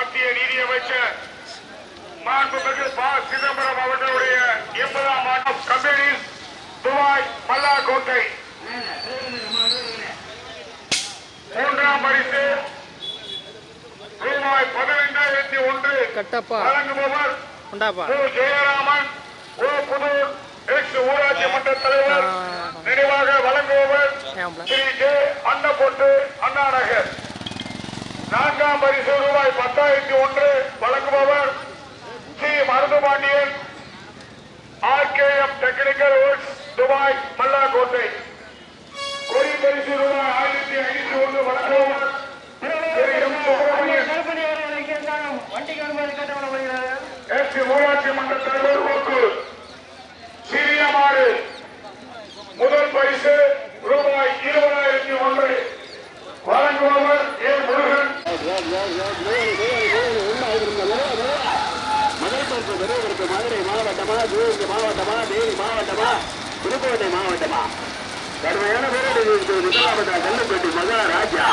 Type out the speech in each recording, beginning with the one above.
மத்திய நிதியமைச்சர் மாண்புமிகு ப. சிதம்பரம் அவர்களுடைய எண்பதாம் ஆண்டு கம்பெனிஸ் துபாய் மல்லாக்கோட்டை மூன்றாம் பரிசு ரூபாய் பதினைந்தாயிரத்தி ஒன்று கட்டப்பா. வழங்குபவர். ஜெயராமன் ஓ புதூர் எக்ஸ் ஊராட்சி மன்ற தலைவர். நினைவாக வழங்குபவர் ஸ்ரீ. ஜே. அன்னப்பொட்டு அண்ணாநகர். நான்காம் பரிசு ரூபாய் பத்தாயிரத்தி ஒன்று வழங்குபவர் C. Marudhupandiyan. RKM technical works Dubai Mallakottai கொடி பரிசு ரூபாய் ஆயிரத்தி ஐநூத்தி ஒன்று வழங்குபவர் ஊராட்சி மன்ற தலைவர் போக்கு. சிறியமாறு முதல் பரிசு ரூபாய் இருபதாயிரத்தி ஒன்று வழங்குபவர் ஏ முருகன் முதல் பரிசு மதுரை மாவட்டமா சிவகங்கை மாவட்டமா தேனி மாவட்டமா புதுக்கோட்டை மாவட்டமா? கடுமையான போராட்டத்தில் முதலாவதா கல்லுப்பட்டி மகாராஜா?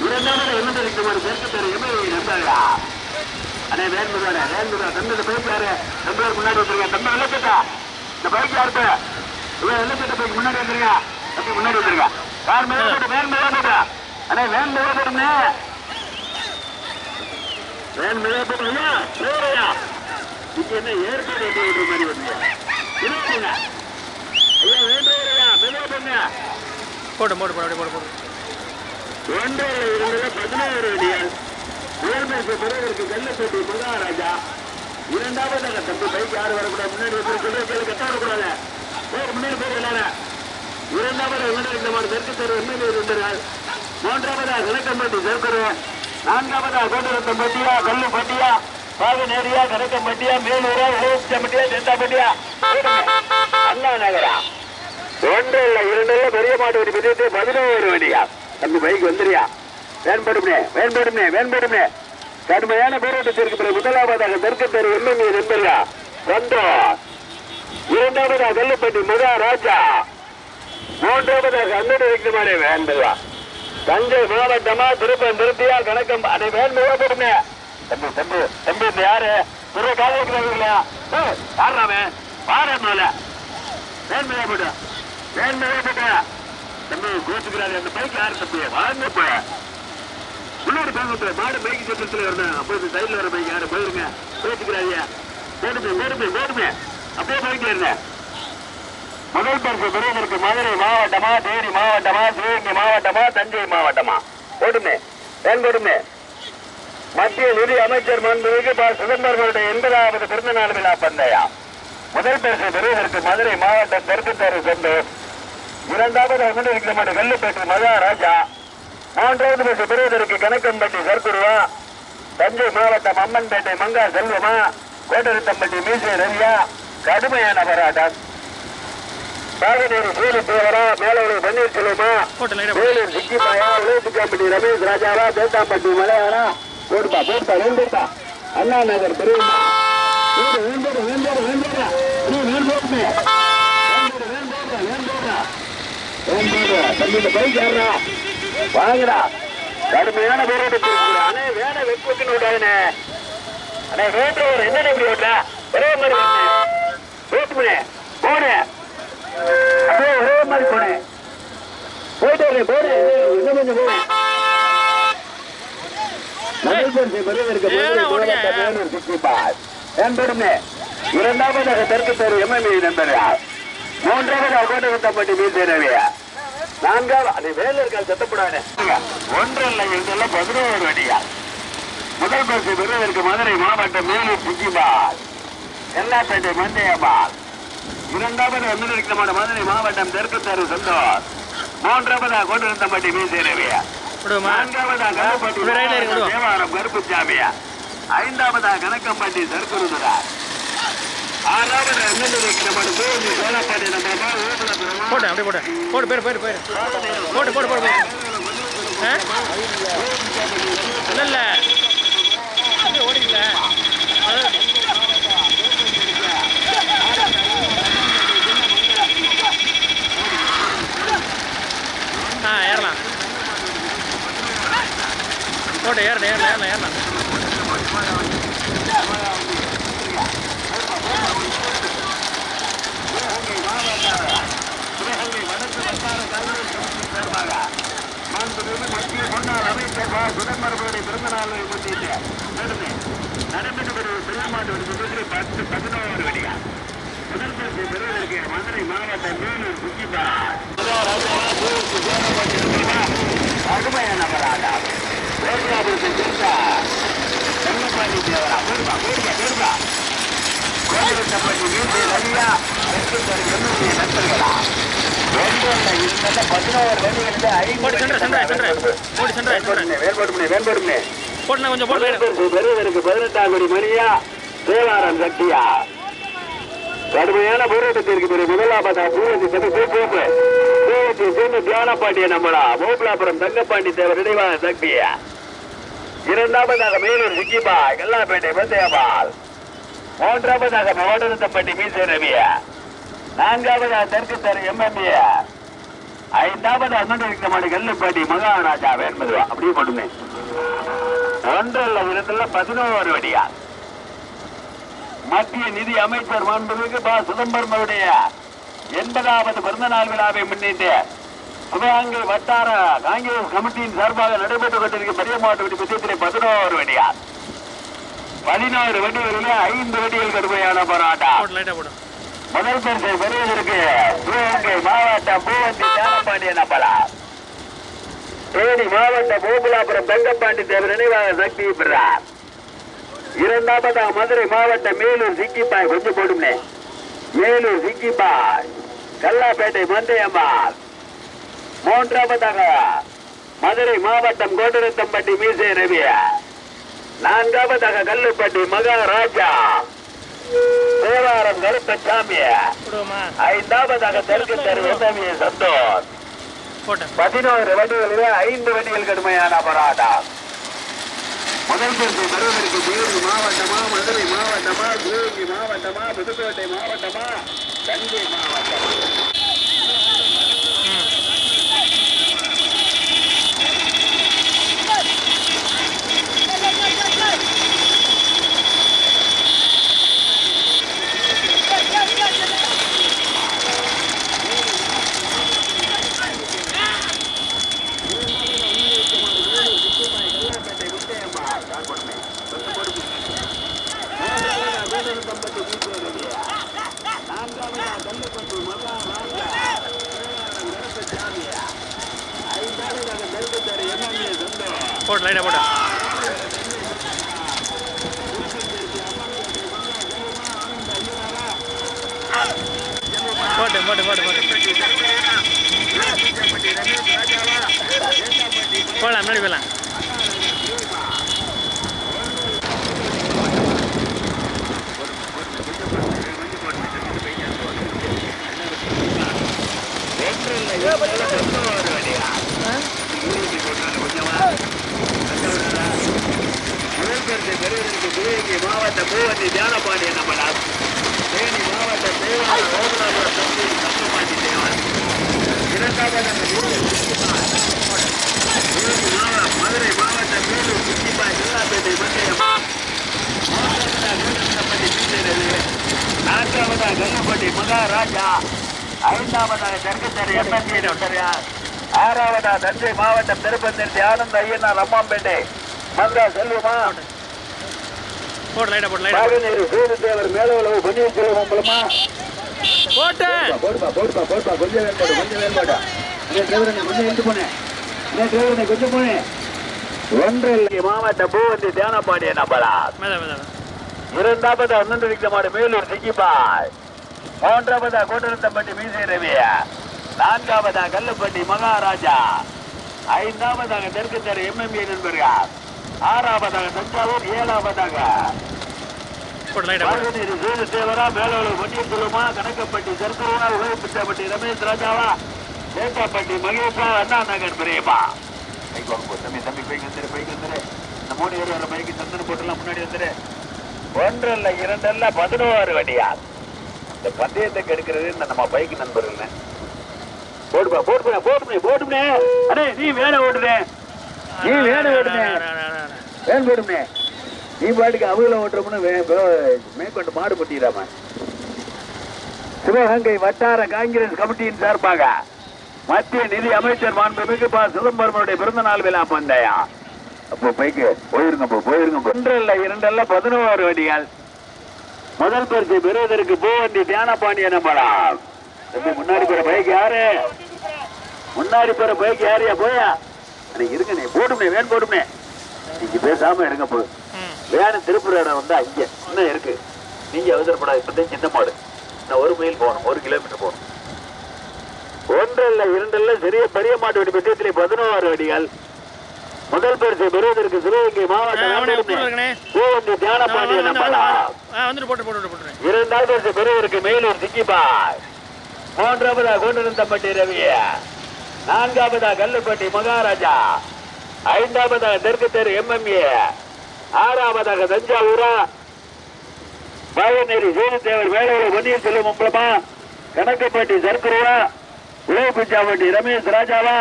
இரண்டாவது எண்ணூறு தெற்கு தெரு எம்எல்ஏ நம்பாயா அண்ணே வேண்முதானே வேண்முதா தந்தது பைக் யாரு முன்னாடி வந்துருங்க தம்பி வெள்ளச்சட்டா இந்த பைக் யாருப்ப இவன் வெள்ளச்சட்ட பைக் முன்னாடி வந்துருங்க தம்பி முன்னாடி வந்துருங்க யார் மேல போட்டு வேன் மேல போட்டா? அண்ணே வேன் மேல போட்டுருந்தே வேன் மேல போட்டுருங்க இங்க என்ன ஏற்பாடு வெட்டி விடுற மாதிரி வந்து இருங்க ஐயா வேண்டுவரையா மெதுவா பண்ணுங்க போடு போடு போடு போடு போடு. ஒன்றில் இருந்தது பதினோரு அடியால் உயர்மைக்கு பிறகு கல்லப்பட்டி மகாராஜா. இரண்டாவதாக தம்பி பைக் யாரு வரக்கூடாது? முன்னாடி வந்து சொல்லி கேள்வி கட்ட வரக்கூடாது போர் முன்னாடி போய் எல்லாரும் இரண்டாவது முன்னாடி இந்த மாதிரி தெற்கு தெரு எம்எல்ஏ இருந்தார்கள்? மூன்றாவதாக கணக்கம்பட்டி சேர்க்கரு நான்காவதாக கோட்டரத்தம்பட்டியா கல்லுப்பட்டியா? பாகநேரியா கணக்கம்பட்டியா மேலூரா உலகம்பட்டியா செந்தாப்பட்டியா அண்ணா நகரா? ஒன்று இல்ல இரண்டு இல்ல பெரிய மாட்டு வண்டி பெரிய பதினோரு வண்டியா? தம்பி பைக் வந்துறியா வேண்படுமே வேண்படுமே வேண்படுமே கடுமையான போராட்டத்திற்கு பிறகு முதலாவதாக தெற்கு பேர் எம்எல்ஏ நண்பர்களா வந்தோம் இரண்டாவதாக வெள்ளப்பட்டி ராஜா. மூன்றாவதாக அண்ணன் வைக்குமாறே வேண்டுவா தஞ்சை மாவட்டமா திருப்பம் திருப்தியா கணக்கம் அதை வேண்டுவா போடுமே தம்பி தம்பி தம்பி இந்த யாரு? துறை கால வைக்கிறாங்க யாராமே பாரு மேல வேண்மையா போட்டு வேண்மையா போட்டு தம்பி கோச்சுக்கிறாரு. அந்த பைக் யாரு தம்பி? வாழ்ந்து போய முன்னாடி பாங்க மாடு பைக் சட்டத்தில் வரணும் அப்போ சைடில் வர பைக் யாரு? போயிருங்க. கோச்சுக்கிறாரியா போடுமே போடுமே போடுமே அப்படியே பைக்ல இருந்தேன் முதல் பரிசு பெறுவதற்கு மதுரை மாவட்டமா தேனி மாவட்டமா சிவகங்கை மாவட்டமா தஞ்சை மாவட்டமா. போடுமே ஏன் போடுமே மத்திய நிதி அமைச்சர் மாண்புமிகு ப சிதம்பரனுடைய எண்பதாவது பிறந்த நாள் விழா பந்தயம் முதல் பரிசு பெறுவதற்கு மதுரை மாவட்டம் தெற்கு தெரு சென்று இரண்டாவது அமிர்த கிலோமீட்டர் வெள்ளிப்பேட்டை மகாராஜா மூன்றாவது பரிசு பெறுவதற்கு கணக்கம்பட்டி சர்க்குருவா தஞ்சை மாவட்டம் அம்மன்பேட்டை மங்கா செல்வமா கோட்டரித்தம்பட்டி மீசை ரவியா கடுமையான போராட்டம். பாகனூர் சூழி தேவரா மேலூர் வேலூர் சிக்கிமாயா உலகத்துக்காம்பட்டி ரமேஷ் ராஜாவா தேத்தாம்பட்டி மலையாளா போடுப்பா போடுப்பா வேண்டுப்பா அண்ணா நகர் பெரியம்மா வேண்டு வேண்டோடு வேண்டோடு வேண்டோடா நீ வேண்டோடுமே வேண்டோடு வேண்டோடா வேண்டோடா வேண்டோடா தம்பி இந்த பைக் ஏறா வாங்கடா கடுமையான போராட்டத்திற்கு அண்ணே வேலை வெப்பத்தின் விடாதுனே அண்ணே வேண்டவர் என்ன இப்படி விட்டா ஒரே மாதிரி அப்படியே ஒரே மாதிரி போனேன் போயிட்டு வரேன் இன்னும் கொஞ்சம் என்பதுமே இரண்டாவதாக தெற்கு தெரு எம்எல்ஏ நண்பர்கள் மூன்றாவதாக கோட்டகத்தப்பட்டி மீசேரவியா நான்காவது அது வேலூர்கள் சத்தப்படாது. ஒன்றல்ல இதெல்லாம் பதினோரு வடியா முதல் பரிசு பெறுவதற்கு மதுரை மாவட்டம் மேலூர் சுற்றிப்பார் எல்லாப்பேட்டை மந்தையம்மாள் இரண்டாவது ஒன்றிருக்கிற மதுரை மாவட்டம் தெற்கு தெரு சந்தோர். மூன்றாவதாக கோட்டகத்தப்பட்டி மீசேரவியா விடுமா தேவாரம் கருப்பு சாமியா ஐந்தாவதாக கணக்கம்பட்டி சர்க்குருதுரா ஆறாவது நம்ம கோவில் சோழப்பாட்டி நம்ம போட்டு அப்படியே போட்டு போட்டு பேர் பேர் பேர். போட்டு போட்டு போட்டு போட்டு இல்லை இல்லை. போட்டு ஏறணும் ஏறணும் ஏறணும் ஏறணும் மத்திய முன்னாள் அமைச்சர் சுதந்திரபுரி பிறந்த நாளை முன்னிட்டு நடைபெற்று வரும் சிறுமாட்டு விடுதலை பத்து பதினோரு வெடியா முதல்வருக்கு பெறுவதற்கு மதுரை மாவட்ட மேலூர் சுற்றி தேவரா பதினோரு கொஞ்சம் பதினெட்டாம் கோடி மணியா தேவாரம் சக்தியா கடுமையான போராட்டத்திற்கு பிறகு முதலாவதா பூரத்தி சபை பூப்பு சேர்ந்து தியானப்பாண்டிய நம்மளா மோகலாபுரம் தங்கப்பாண்டி தேவர் நினைவான சக்தியா இரண்டாவதாக மேலூர் சிக்கிபா கல்லாப்பேட்டை பந்தயபால் மூன்றாவதாக மோடனத்தப்பட்டி மீசை ரவியா. நான்காவதாக தெற்கு தெரு எம்எம்ஏ. ஐந்தாவது அண்ணன் மாடு கல்லுப்பாட்டி மகாராஜா என்பது அப்படியே மட்டுமே ஒன்றல்ல விதத்துல பதினோரு வடியா மத்திய நிதி அமைச்சர் மாண்புமிகு ப. சிதம்பரம் அவருடைய எண்பதாவது பிறந்த நாள் விழாவை முன்னிட்டு சிவகங்கை வட்டார காங்கிரஸ் கமிட்டியின் சார்பாக நடைபெற்றுக் கொண்டிருக்கும் பெரிய மாவட்ட வெடி புத்தகத்திலே பதினோரு வடியார் பதினோரு வண்டிகளிலே ஐந்து வண்டிகள் கடுமையான போராட்டம். முதல் பரிசை பெறுவதற்கு சிவகங்கை மாவட்டம் பூவந்தி ஞானபாண்டிய நம்பலா தேனி மாவட்டம் கோகுலாபுரம் தங்கப்பாண்டி தேவர் நினைவாக சக்தி பெறார் இரண்டாவதாக மதுரை மாவட்டம் மேலூர் சிக்கிப்பாய் கொஞ்சம் போடுமே மேலூர் சிக்கிப்பாய் கல்லாப்பேட்டை மந்தையம்மாள். மூன்றாவதாக மதுரை மாவட்டம் கோட்டரத்தம்பட்டி மீசை ரவிய. நான்காவதாக கல்லுப்பட்டி மகாராஜா. தேவாரம் கருப்பசாமிய. போடுவோமா? ஐந்தாவதாக தெற்கு தெரு சந்தோஷ். பதினோரு வண்டிகளிலே ஐந்து வண்டிகள் கடுமையான போராட்டம் முதல் பரிசு பெறுவதற்கு தேனி மாவட்டமா மதுரை மாவட்டமா சிவகங்கை மாவட்டமா புதுக்கோட்டை மாவட்டமா தஞ்சை மாவட்டமா போட்டு லைட்டாக போட்டு போட்டு போட்டு போட்டு போகலாம் முன்னாடி போகலாம் மாவட்ட பூவந்தி தியானபாடி என்ன பண்ணா மதுரை மாவட்டம் மேலூர் சித்திபாய் ஜில்லாப்பேட்டை மத்தியமா நான்காவதா கல்லப்பட்டி மகாராஜா ஐந்தாவதாக தெற்குத்தர் எம்எல்ஏ டாக்டர் ஆறாவதா தஞ்சை மாவட்டம் திருப்பந்தெடுத்து ஆனந்த ஐயனார் அம்மாம்பேட்டை மங்கா செல்வமா போட்டு போட்டு சூரியதேவர் மேலவளவு பன்னீர் செல்வம் மூலமா போட்டேன். போடுப்பா போடுப்பா போடுப்பா கொஞ்சம் வேறுபாடு கொஞ்சம் வேறுபாடு இதே டிரைவரனை கொஞ்சம் எழுந்து போனேன் இதே டிரைவரனை கொஞ்சம் போனேன் ஒன்றில் மாவட்ட பூவந்தி தியானபாடிய நம்பலா. இரண்டாவது அண்ணன் மாடு மேலூர் சிக்கிபாய் மூன்றாவதா கோட்டரத்தம்பட்டி மீசை ரவி நான்காவதா கல்லுப்பட்டி மகாராஜா. ஐந்தாவதாக தெற்கு தெரு எம்எம்ஏ நண்பர்கள். ஆறாவதாக தஞ்சாவூர் ஏழாவதாக போட்டு லைட்டாக போட்டு பாகநீர் சூது தேவரா மேலவளவு பன்னீர் செல்வமா கணக்கப்பட்டி சர்க்கரவா உலகப்பிச்சப்பட்டி ரமேஷ் ராஜாவா சேட்டாப்பட்டி மகேஷா அண்ணா நகர் பிரேமா பைக் வாங்க போ. தம்பி தம்பி பைக் வந்துரு பைக் வந்துரு இந்த மூணு பேர் வர பைக்கு சந்தன முன்னாடி வந்துரு. ஒன்றல்ல இரண்டல்ல பதினோரு வண்டியா இந்த பந்தயத்தை கெடுக்கிறது இந்த நம்ம பைக் நண்பர்கள். போடுப்பா போட்டுப்பா போட்டுமே போட்டுமே அடே நீ வேலை ஓட்டுனே நீ வேலை ஓட்டுனே வேன் போடுமே. நீ பாட்டுக்கு அவங்கள ஓட்டுறோம்னு மேற்கொண்டு மாடு பட்டிடாம சிவகங்கை வட்டார காங்கிரஸ் கமிட்டியின் சார்பாக மத்திய நிதி அமைச்சர் மாண்புமிகு ப சிதம்பரமுடைய பிறந்த நாள் விழா பந்தயா அப்போ பைக்கு போயிருங்க போயிருங்க. ஒன்றல்ல இரண்டல்ல பதினோரு வண்டிகள் முதல் பரிசு பெறுவதற்கு பூவண்டி தியானபாண்டிய நம்பலாம் முன்னாடி போற பைக் யாரு? முன்னாடி போற பைக் யாரையா போயா? இருங்க நீ போடுமே வேன் போடுமே நீங்க பேசாம இருங்க போ. ம் வேணும் திருப்பூர் இடம் வந்து அங்க. இன்னும் இருக்கு. நீங்க அவசரப்படாது இப்பதான் சின்ன மாடு. நான் ஒரு மைல் போகணும். ஒரு கிலோமீட்டர் போகணும். ஒன்று இல்ல இரண்டு இல்ல சிறிய பெரிய மாட்டு வண்டி பெட்டியத்திலே பதினோரு வடிகள் முதல் பரிசை பெறுவதற்கு சிவகங்கை மாவட்டம் உட்கார்ந்து இருக்கனே. பூவண்டி தியான பாண்டிய நம்பலாம் ஆ வந்துட்டு போட்டு போட்டு போட்டுறேன் இரண்டாவது பரிசு பெறுவதற்கு மேலூர் சிக்கிபாய் மூன்றாவதா கொண்டிருந்தப்பட்டி ரவிய. நான்காவதா கல்லுப்பட்டி மகாராஜா. ஐந்தாவதாக தெற்கு தெரு எம்எம்ஏ. ஆறாவதாக தஞ்சாவூரா. பாயநேரி சூரியத்தேவர் வேலையில் பொன்னியின் செல்வம் மும்பலமா கணக்கப்பட்டி சர்க்குருவா. உழவுப்பிச்சாப்பட்டி ரமேஷ் ராஜாவா.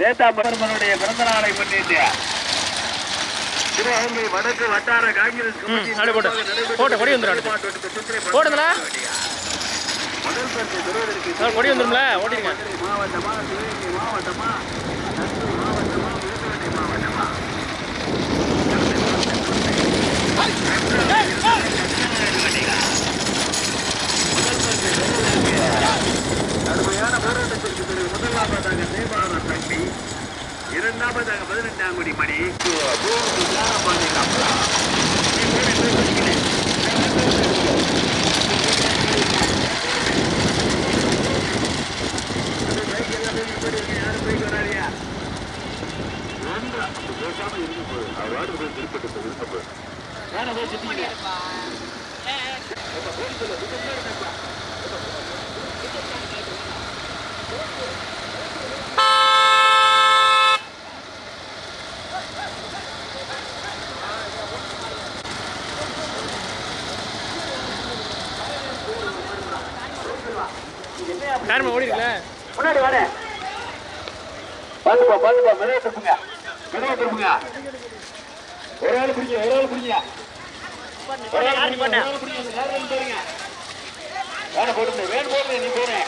நேதா மகர்மனுடைய பிறந்த நாளை முன்னிட்டு. சிவகங்கை வடக்கு வட்டார காங்கிரஸ் கொடி அடுத்து. போடுங்களா? கொடி வந்துரும்ல ஓட்டிருங்க மாவட்டமா சிவகங்கை மாவட்டமா தஞ்சை மாவட்டமா விருதுநகர் மாவட்டமா கடுமையான போராட்டத்திற்கு பிறகு முதலாவதாக தேவார தம்பி இரண்டாவதாக பதினெட்டாம் குடி மணி பூர்த்தி ஞானபாண்டி கமலா யாருமே ஓடிருக்கல முன்னாடி வாடே பாத்துப்பா பாத்துப்பா மெதுவா திருப்புங்க மெதுவா திருப்புங்க ஒரு ஆள் பிடிங்க ஒரு ஆள் பிடிங்க ஒரு ஆள் பிடிங்க, ஒரு ஆள் பிடிங்க, இந்த கார்ல இருந்து பாருங்க. வேனை போடுங்க வேன் போடுங்க நீ போறேன்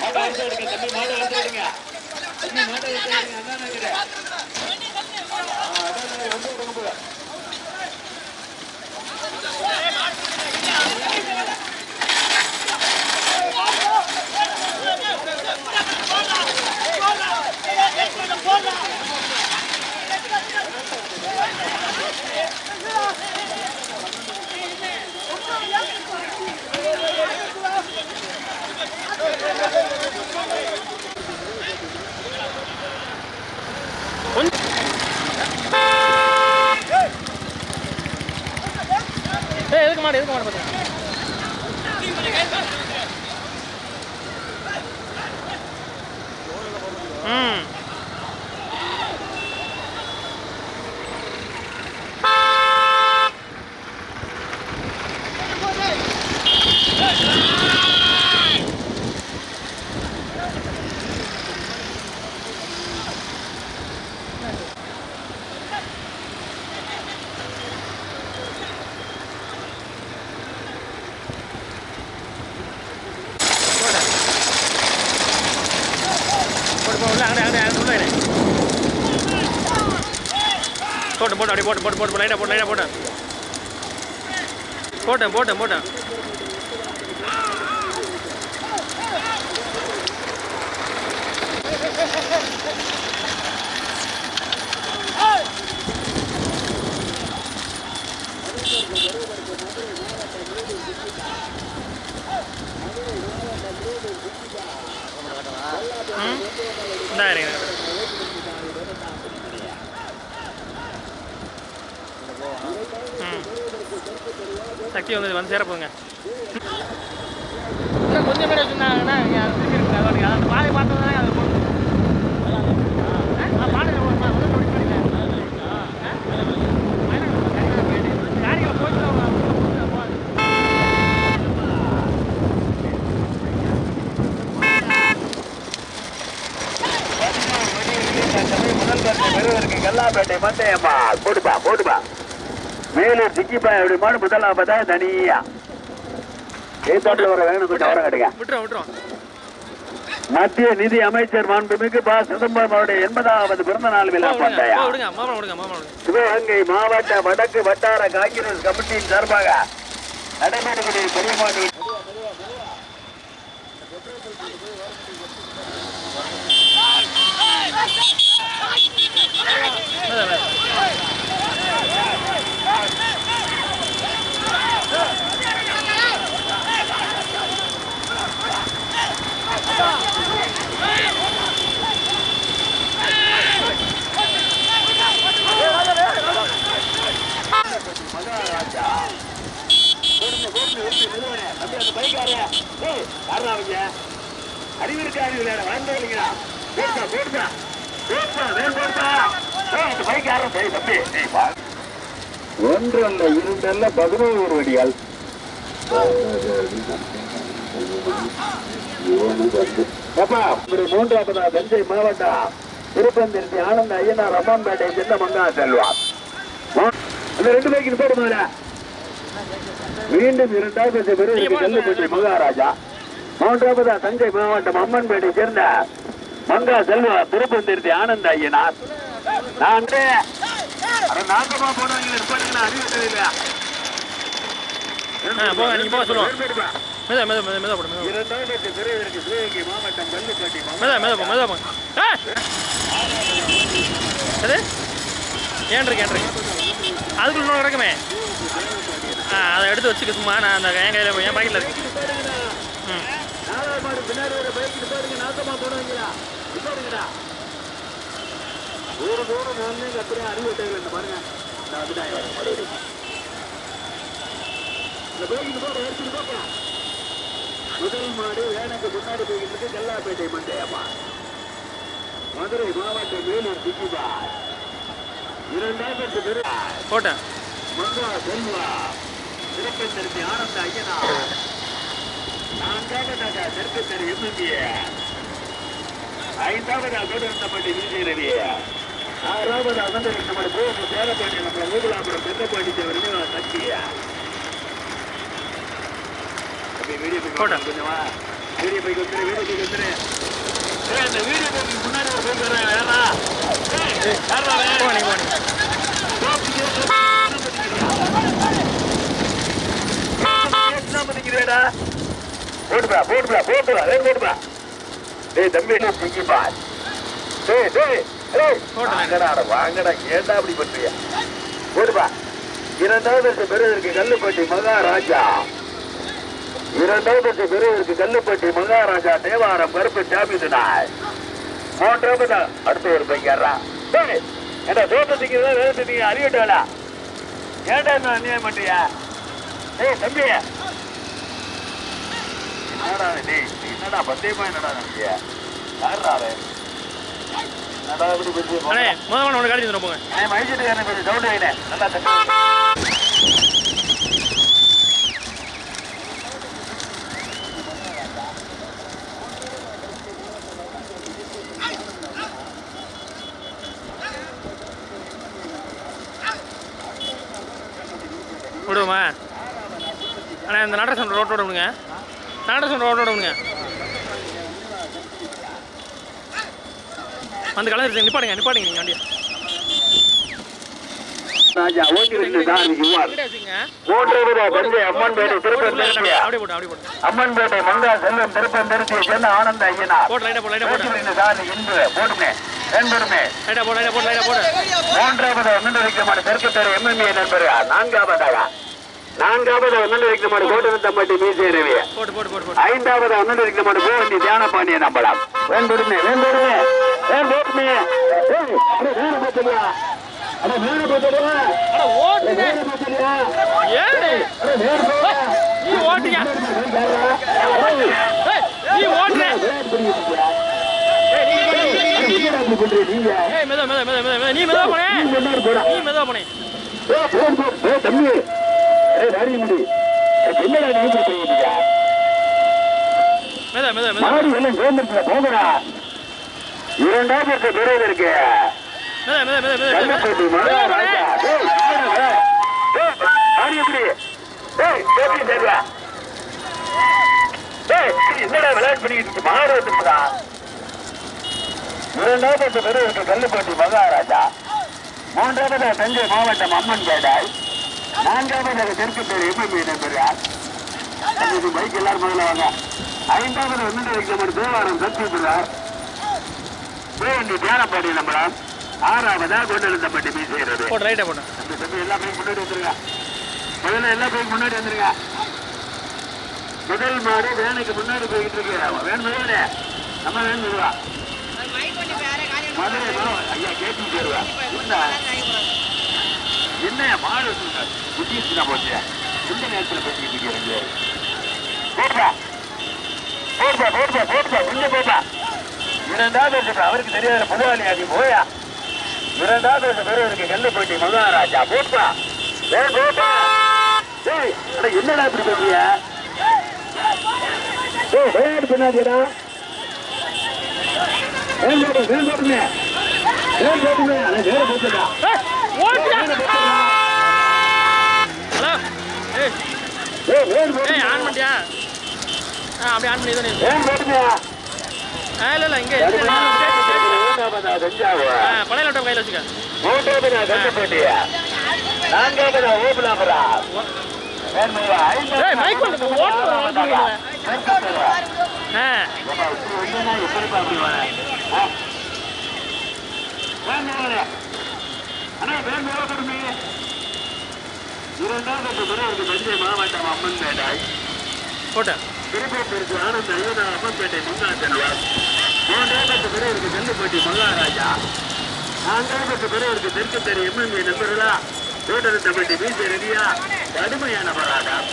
மாட்டை வந்து எடுங்க தம்பி மாட்டை வந்து எடுங்க தம்பி மாட்டை வந்து எடுங்க அதான் நினைக்கிறேன் ஆ, அதான் நினைக்கிறேன். வந்து விடுங்க போய். ஏய் எதுக்கு மாடு எதுக்கு மாடு பாத்துங்க ம் போட்டு போ உள்ள அங்கே அங்கே உள்ள இரு. போட்டு போட்டு அப்படியே போட்டு லைட்டாக போட்டு லைட்டாக போட்டு போட்டேன் போட்டேன் போட்டேன் ம் இந்தா இருங்க ம் சக்தி வந்து வந்து சேர போங்க இன்னும் கொஞ்சம் பேர் வச்சுருந்தாங்கன்னா திருப்பி இருக்கு அந்த பாதை பார்த்ததுனால அது போகும் ஆ, பாதை வந்து நோட்டீஸ் பண்ணிட்டேன் காரியில் போயிட்டு முதல் பரிசை பெறுவதற்கு கல்லாப்பேட்டை மந்தையம்மா போடுப்பா போடுப்பா மேலூர் சிக்கிப்பா எப்படி மாடு முதலாவதா தனியா. ஏத்தாப்புல வர வேணும் கொஞ்சம் வர கட்டுங்க. விட்டுறோம் விட்டுறோம். மத்திய நிதி அமைச்சர் மாண்புமிகு ப. சிதம்பரம் அவருடைய எண்பதாவது பிறந்த நாள் விழா விடுங்க சிவகங்கை மாவட்ட வடக்கு வட்டார காங்கிரஸ் கமிட்டியின் சார்பாக நடைபெறக்கூடிய பெரியமாடி மேலே மேலே மகாராஜா கொடுங்க, கொடுங்க, கொடுங்க, நிறுவனே. தம்பி, அந்த பைக்காரே. ஏய், யாருடா அவங்க? அறிவிருக்காரு இல்லைடா, வாழ்ந்தவங்களா? போடுப்பா, போடுப்பா. போடுப்பா, வேல் போடுப்பா. ஏய், இந்த பைக்காரன், டேய், தம்பி, டேய், வா. ஒன்றல்ல இரண்டல்ல பதினோரு வடியால் அப்பா இப்படி மூன்றாவதா தஞ்சை மாவட்டம் திருப்பந்திருத்தி ஆனந்த ஐயனார் அம்மான்பேட்டை சின்ன மங்கா செல்வார். அந்த ரெண்டு பைக்கு போடுமால மீண்டும் இரண்டாவது பெருவிற்கு கல்லுப்பட்டி மகாராஜா. மூன்றாவதா தஞ்சை மாவட்டம் அம்மன்பேட்டை சேர்ந்த மங்கா செல்வா திருப்பந்திருத்தி ஆனந்த ஐயனார். நான் நாங்கமா போனவங்க இல்லையா? ஆ, போங்க, நீங்க போக சொல்லுவோம். மேலே மேலே மேலே மேலே போடு மேலே இரண்டாவது பெருவிற்கு சிவகங்கை மாவட்டம் கல்லுப்பட்டி போ மேலே போங்க ஆ! எது? ஏன் இருக்கு ஏன் இருக்கு? அதுக்குள்ள கிடக்குமே. ஆ அதை எடுத்து வச்சுக்க சும்மா நான் அந்த என் கையில் என் பாக்கெட்டில் இருக்கு. ம். ஒரு தூரம் வந்து அறிவிட்டது இந்த பாருங்க. இந்த எடுத்துட்டு முதல் மாடு வேணுக்கு முன்னாடி போய்கிட்டு கல்லாப்பேட்டை மண்டையம்மா. மதுரை மாவட்டம் வேலூர் திக்குபா இரண்டாவது பெரு போட்டேன். மங்கா செல்வா. திருப்பத்திருத்தி ஆனந்த ஐயனா. நான்காவதாக தெற்கு தெரு எம்எல்ஏ. ஐந்தாவதாக கோடந்தப்பட்டி விஜய் ரவி ஆறாவது நம்ம கோபு சேலப்பாண்டி நம்ம ஊகுலாபுரம் பெந்தப்பாண்டி தேவர் சக்தியா வீடியோ போட்டா. வீடியோ போய் வந்துரு வீடியோ வந்துரு ஏய், இந்த வீடியோ போய் முன்னாடி ஒரு போய் வரேன் வேறா ஏய், யார்றா அவன்? போங்க நீ போங்க போட்டுப்பா டேய் தம்பி டேய் டேய். வாங்கடா வாங்கடா ஏன்டா அப்படி பண்றியா போட்டுப்பா இரண்டாவது பெருவதற்கு கல்லுப்பட்டி மகாராஜா. இரண்டாவது பெருவதற்கு கல்லுப்பட்டி மகாராஜா தேவாரம் கருப்பு சாமிது நாய். மூன்றாவது அடுத்த ஒரு டேய் ஏடா தோட்டத்துக்கு வேலை அறிவிட்டாளா ஏன்டா என்ன அநியாயம் பண்றியா? ஏய் தம்பி. என்னடா? டேய் நீ என்னடா பந்தயமா என்னடா நம்பிய யாருடா அவன் என்னடா இப்படி பேசி அண்ணே முதல்ல ஒன்று தந்துடும் போங்க. நான் வைனே நல்லா விடுவோமா அண்ணா இந்த நடராசன் ரோட்டோட விடுங்க. நடராசன் ரோட்டோட விடுங்க. வந்து கலந்துருச்சு நிப்பாடுங்க நிப்பாடுங்க நீங்கள் வண்டியை. ராஜா ஓட்டி வந்து தான் யுவார் கிட்ட வச்சுங்க மூன்றாவது தஞ்சை அம்மன் பேட்டை திருப்பம் அப்படியே திருச்சியா அப்படியே போட்டு அப்படியே போட்டு. அம்மன் பேட்டை மங்கா செல்வம் திருப்பம் திருச்சியை சேர்ந்த ஆனந்த சாமி இன்று போடுமே போட்டு மூன்றாவது ஒன்று வைக்கமான தெற்கு தெரு எம்எம்ஏ நண்பர் நான்காவதாக. நான்காவது ஒன்று வைக்கமான கோட்டனத்தம்பட்டி போட்டு போட்டு ஐந்தாவது ஒன்று வைக்கமான கோவந்தி தியான பாண்டிய நம்பலாம். வேண்டுமே வேண்டுமே. வேண்டுமே. நீ மெதுவா போனே நீ மெதுவா போனே ஏய், போ, போ, போ, தம்பி. ராணி முடி என்னடா நீ இப்படி மெதுவா மாடு எல்லாம் சேர்ந்துருச்சுல போங்கடா இரண்டாவது இருக்கு. போனே டேய், என்னடா? விளையாட்டு பிடிக்கிட்டு மாடு இரண்டாவது அந்த பெருவருக்கு கல்லுப்பட்டி மகாராஜா. மூன்றாவது தஞ்சை மாவட்டம் அம்மன் பேடாய் நான்காவது தெற்கு பேர் எம்எம்ஏ நம்பர் இது பைக் எல்லாரும் முதல்ல வாங்க. ஐந்தாவது வந்து நம்ம தேவாரம் தத்துவம் தேவண்டி தியானப்பாடி நம்பலாம் ஆறாவதா? கொண்டெழுந்தப்பட்டி மீ செய்யறது ரைட்டா அந்த தம்பி எல்லா பைக் முன்னாடி வந்துருங்க. முதல்ல எல்லா பைக் முன்னாடி வந்துருங்க. முதல் மாடு வேனுக்கு முன்னாடி போயிட்டு இருக்கு. வேன் முதல்ல நம்ம வேன் வருவா மதுரை. ஐயா கேட்டு சேருவா என்ன என்ன மாடு புத்திச்சுனா போச்சு. எந்த நேரத்தில் பேசிட்டு இருக்கிறீங்க போப்பா. போப்பா போப்பா போப்பா. கொஞ்ச போப்பா. இரண்டா பேசுப்பா அவருக்கு தெரியாத புதுவாளி அது போயா. இரண்டா பேச வருஷம் பெருவருக்கு கெல்லப்பட்டி மகாராஜா போப்பா. ஏ போப்பா. ஏய் என்னடா இப்படி பேசுறிய ஏய் விளையாட்டு பண்ணாதீடா ஏன் போட்டு ஏன் போட்டுங்க? ஏன் போட்டுங்க? வேற போட்டுடா ஹலோ ஏய் ஆன் பண்ணிட்டியா? ஆ அப்படியே ஆன் பண்ணி தான் ஆ இல்லை இல்லை இங்கே ஆ பழைய லேப்டாப் கையில் வச்சுக்க. நான்காவது நான் ஓபலாபரா ஏய் மைக் வந்து ஓட்டு ஆ தஞ்சை மாவட்டம் அம்மன்பேட்டை. போட்டு திருப்பூருக்கு ஆனந்த ஐயனார் அம்மன்பேட்டை முன்னாள் செல்வார் மூன்றாவது பிறருக்கு நெல்லுப்பட்டி மகாராஜா. நான்காவது பிறருக்கு தெற்கு தெரு எம்எம்ஏ நண்பர்களா தோட்டத்தப்பட்டி பிசி ரெடியா கடுமையான போராட்டம்.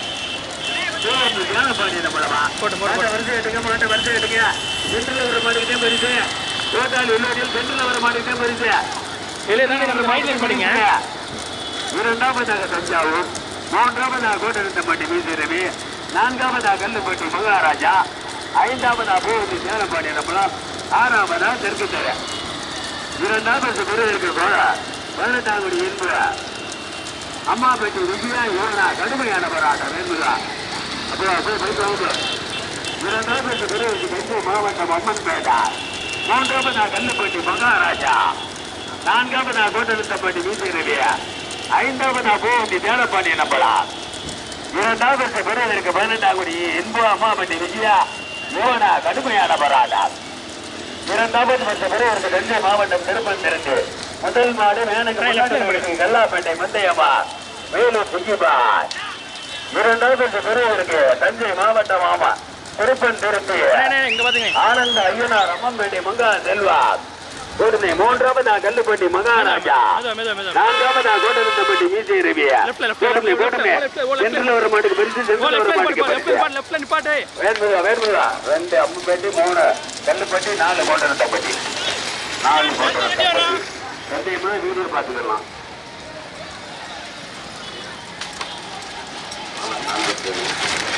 போட்டு, மாட்டை வரிசை எடுங்க மாட்டை வரிசை எடுங்க. சென்டர்ல வர மாட்டேங்கிட்டே பரிசு. தோட்டாளி உள்ளோடியில் சென்டர்ல வர மாட்டேங்கிட்டே பரிசு. இல்லை தானே மைக் படிங்க. இரண்டாவதாக தஞ்சாவூர் மூன்றாவதாக கோட்டரத்தம்பட்டி மீசி ரவி நான்காவதாக கல்லுப்பட்டி மகாராஜா ஐந்தாவதா பூவதி சேலப்பாடி நம்பலாம் ஆறாவதா தெற்கு தெரு இரண்டாவது பெருவிற்கு கோட பதினெட்டாங்குடி என்பு அம்மாப்பேட்டை விஜயா யோகனா கடுமையான போராட்டம் என்பதா அப்போ போய் போய் போகுது இரண்டாவது பெருவிற்கு தெற்கு மாவட்டம் அம்மன்பேட்டா. மூன்றாவதா கல்லுப்பட்டி மகாராஜா. நான்காவதா கோட்டரத்தம்பட்டி மீசி ரவி ஐந்தாவதா பூவந்தி தேலப்பாடி நம்பலாம் இரண்டாவது பெறுவதற்கு பதினெட்டாம் கோடி என்பு அம்மாபட்டி விஜயா யோகனா கடுமையான போராட்டம் இரண்டாவது வருஷம் பெறுவதற்கு தஞ்சை மாவட்டம் திருப்பந்திருந்து முதல் மாடு வேணுக்கு கல்லாப்பேட்டை முத்தையம்மா வேலூர் சுங்கிபாய் இரண்டாவது வருஷம் பெறுவதற்கு தஞ்சை மாவட்டம் ஆமா திருப்பன் திருப்பி ஆனந்த ஐயனார் அம்மம்பேட்டை மங்கா செல்வா கொடுமை மூன்றாவது கல்லுப்பட்டி மகாராஜா? நான்காவது கோட்டரத்தப்பட்டி மீசி ரவியா? Left ல, left ல, கோட்டமே left ல, கோட்டமே left ல, left ல. சென்டர்ல வர மாட்டுக்கு பரிசு வர மாட்டுக்கு வேணுங்களா வேணுங்களா ரெண்டு அம்புப்பேட்டி மூணு. கல்லுப்பட்டி நாலு கோட்டரத்தப்பட்டி நாலு கோட்டரத்தப்பட்டி ரெண்டையுமே வீடியோ பார்த்துக்கலாம். நாலு